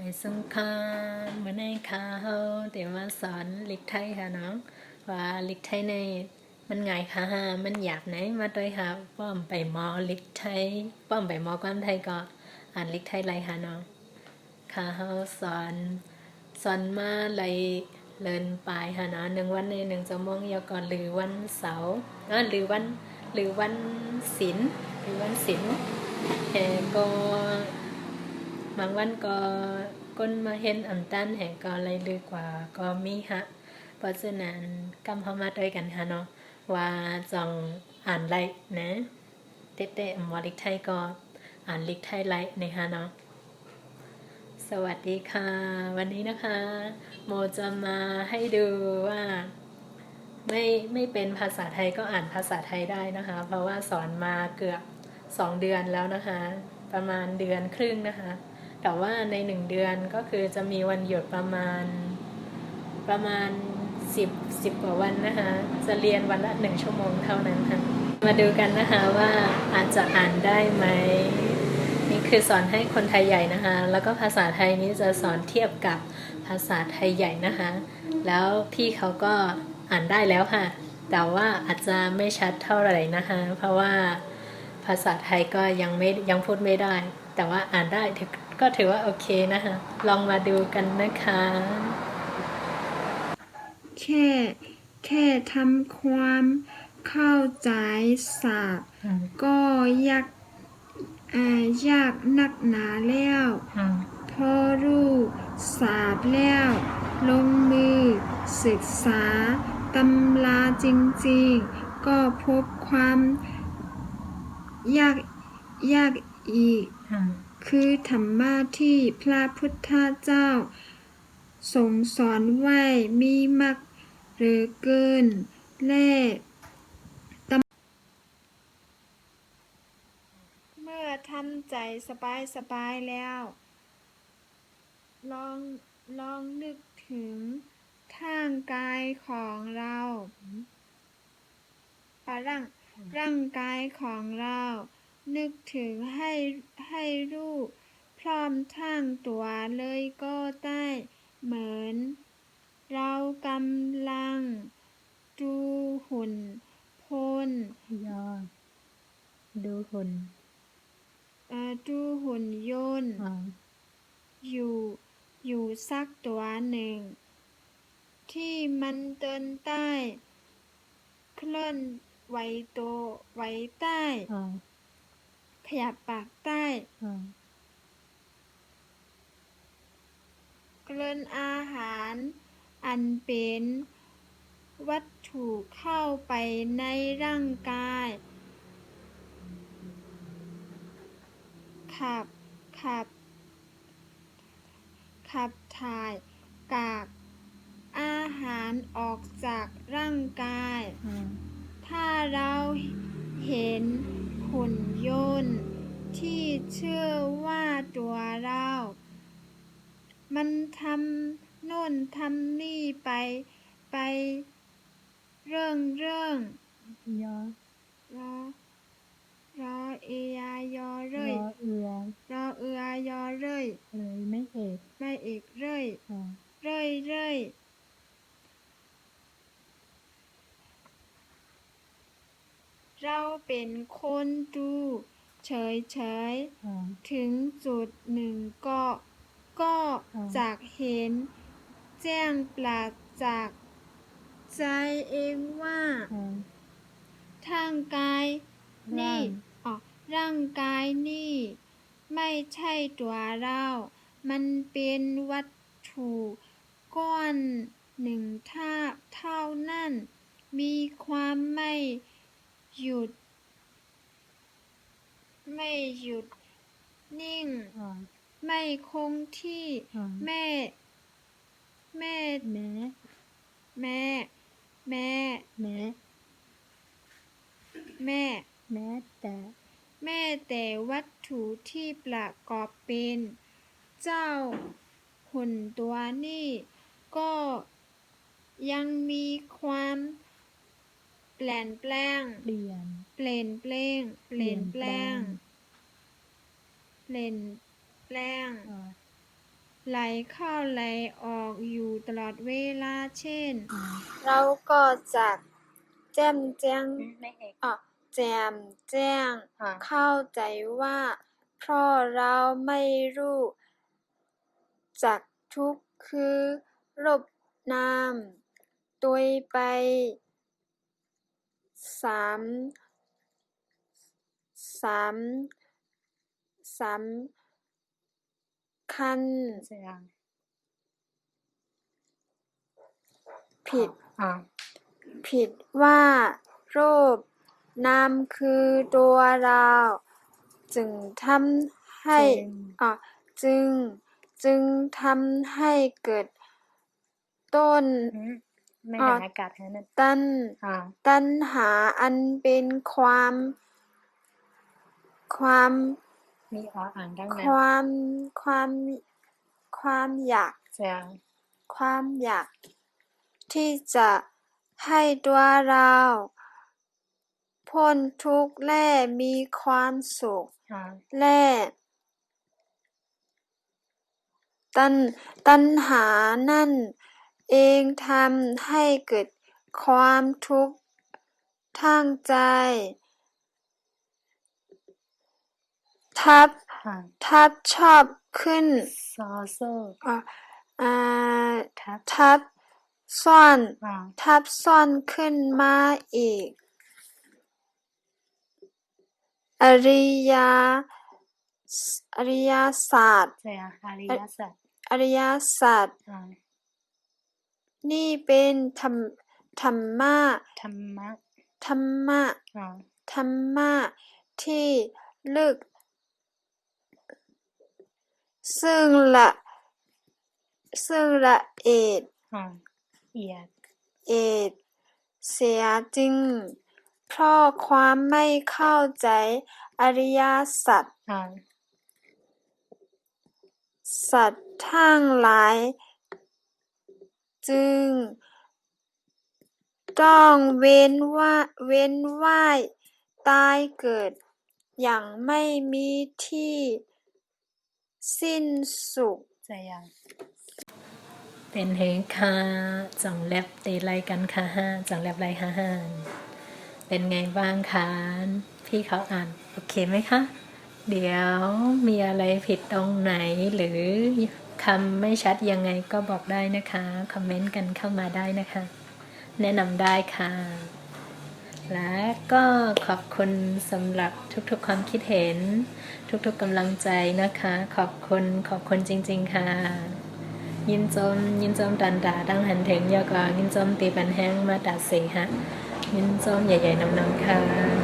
ในสงครามเมื่อในข่าวเดี๋ยวมาสอนลิกไทยค่ะน้อง ว่าลิกไทยในมันไงคะฮะมันหยาบไหนมาด้วยค่ะป้อมไปมอลิกไทยป้อมไปมอความไทยก็อ่านลิกไทยไรค่ะน้องค่ะเขาสอนสอนมาไรเลินปลายค่ะนาะหนึ่งวันในหนึ่งชั่วโมงยาวก่อนหรือวันเสาร์นะหรือวันหรือวันศิลหรือวันศิลแห่ก็ บางวันก็ก้นมาเห็นอันตันแห่งก็อะไรลือกว่าก็มีฮะเพราะฉะนั้นกำเข้ามาด้วยกันค่ะเนาะว่าจองอ่านไรนะเต้เต้มอลิกไทยก็อ่านลิกไทยไรในฮะเนาะสวัสดีค่ะ วันนี้นะคะ โมจะมาให้ดูว่า ไม่ไม่เป็นภาษาไทยก็อ่านภาษาไทยได้นะคะ เพราะว่าสอนมาเกือบสองเดือนแล้วนะคะ ประมาณเดือนครึ่งนะคะ แต่ว่าในหนึ่งเดือนก็คือจะมีวันหยุดประมาณประมาณสิบสิบกว่าวันนะคะจะเรียนวันละหนึ่งชั่วโมงเท่านั้นค่ะมาดูกันนะคะว่าอาจจะอ่านได้ไหมนี่คือสอนให้คนไทยใหญ่นะคะ แล้วก็ภาษาไทยนี้จะสอนเทียบกับภาษาไทยใหญ่นะคะ แล้วพี่เขาก็อ่านได้แล้วค่ะ แต่ว่าอาจจะไม่ชัดเท่าไหร่นะคะ เพราะว่าภาษาไทยก็ยังไม่ยังพูดไม่ได้ แต่ว่าอ่านได้ถือ ก็ถือว่าโอเคนะคะ ลองมาดูกันนะคะ แค่แค่ทำความเข้าใจศัพท์ก็ยากอ่ายากนักหนาแล้วพอรู้สาบแล้ว ลงมือ ศึกษาตำราจริงๆ ก็พบความยากยากอีก คือธรรมะที่พระพุทธเจ้า ทรงสอนไว้มีมากเหรือเกินและเมื่อทำใจสบายสบายแล้ว ลองลองนึกถึงทางกายของเราปร่างร่างกายของเรา นึกถึงให้ให้รู้ พร้อมทั้งตัวเลยก็ได้เหมือน เรากำลัง ดูหุ่นพลยอดูหุ่นเอ่อดูหุ่นยนต์อยู่ อยู่สักตัวหนึ่ง ที่มันเดินใต้ เคลื่อนไหวโตวไหวใต้ ขยับปากใต้เกลื่อนอาหาร อันเป็นวัตถุเข้าไปในร่างกาย ขับ ขับ ขับถ่ายกากอาหารออกจากร่างกาย ถ้าเราเห็น หุ่นยนต์ที่เชื่อว่าตัวเรา มันทำโน่นทำนี่ไปไปเรื่องเรื่องยอรอรอเอยายอเร่ย เอือ รอเอือยอเร่ย เลยไม่เอก ไม่เอกเร่ย เร่ยเร่ย เราเป็นคนดูเฉยเฉยๆ ถึงจุดหนึ่งก็ ก็อ่าจากเห็น แจ้งปราศจากใจเองว่าทางกายนี่อ๋อร่างกายนี่ ไม่ใช่ตัวเรา มันเป็นวัตถุก้อนหนึ่งท่าเท่านั้น มีความไม่หยุด ไม่หยุดนิ่ง ไม่คงที่ แม่ แม่ แม้แม่ แม่ แม้แม่ แม้แต่ แม่แต่วัตถุที่ประกอบเป็น เจ้าหุ่นตัวนี้ ก็ยังมีความ เปลี่ยนแปลงเปลี่ยน เปลี่ยนแปลงเปลี่ยนแปลงเปลี่ยนแปลง ไหลเข้าไหลออกอยู่ตลอดเวลาเช่นอืมเราก็จะแจ่มแจ้งไม่เอกอะแจ่มแจ้งอ่าเข้าใจว่า เพราะเราไม่รู้จักทุกข์คือรบนามตัวยไป สาม สามสามคันเสียงผิด อ่าผิดว่ารูปนามคือตัวเรา จึงทำให้จึงอะจึง จึงทำให้เกิดต้น อืมไม่อ่าเห็นอากาศแค่นั้นตัณอ่าตัณหาอันเป็นความ ความมีออ่างดังคนั้นวามความความอยากเสียงความอยาก ที่จะให้ตัวเราพ้นทุกข์และมีความสุขอ่าและตัณตัณหานั่น เองทำให้เกิดความทุกข์ทางใจ ทับอ่าทับชอบขึ้นซอโซอะอ่าทับทับซ่อนอ่าทับซ่อนขึ้นมาอีก อริยาอริยศาสตร์เสียงอริยสัจอริยศาสตร์อ่า นี่เป็นธรรมธรรมะธรรมะธรรมะอ่าธรรมะที่ลึก ซึ่งละซึ่งละเอียดอ่าเอียดเอ็ดเสียจริง เพราะความไม่เข้าใจอริยสัจอ่าสัตว์ทั้งหลาย จึงต้องเว้นว่าเว้นว่ายตายเกิด อย่างไม่มีที่สิ้นสุดเสียงเป็นเหตุค่ะจังแลบตีไลกันค่ะห้าจังแลบไรค่ะห้าเป็นไงบ้างคะพี่เขาอ่านโอเคไหมคะ เดี๋ยวมีอะไรผิดตรงไหนหรือ คำไม่ชัดยังไงก็บอกได้นะคะ คอมเมนต์กันเข้ามาได้นะคะ แนะนำได้ค่ะ และก็ขอบคุณสำหรับทุกๆความคิดเห็น ทุกๆกำลังใจนะคะ ขอบคุณขอบคุณจริง ๆ ค่ะยินจมยินจมตันตาดังหันเถงยากว่ายินจมตีปันแห้งมาตัดสีฮะยินจมใหญ่ๆนำๆค่ะ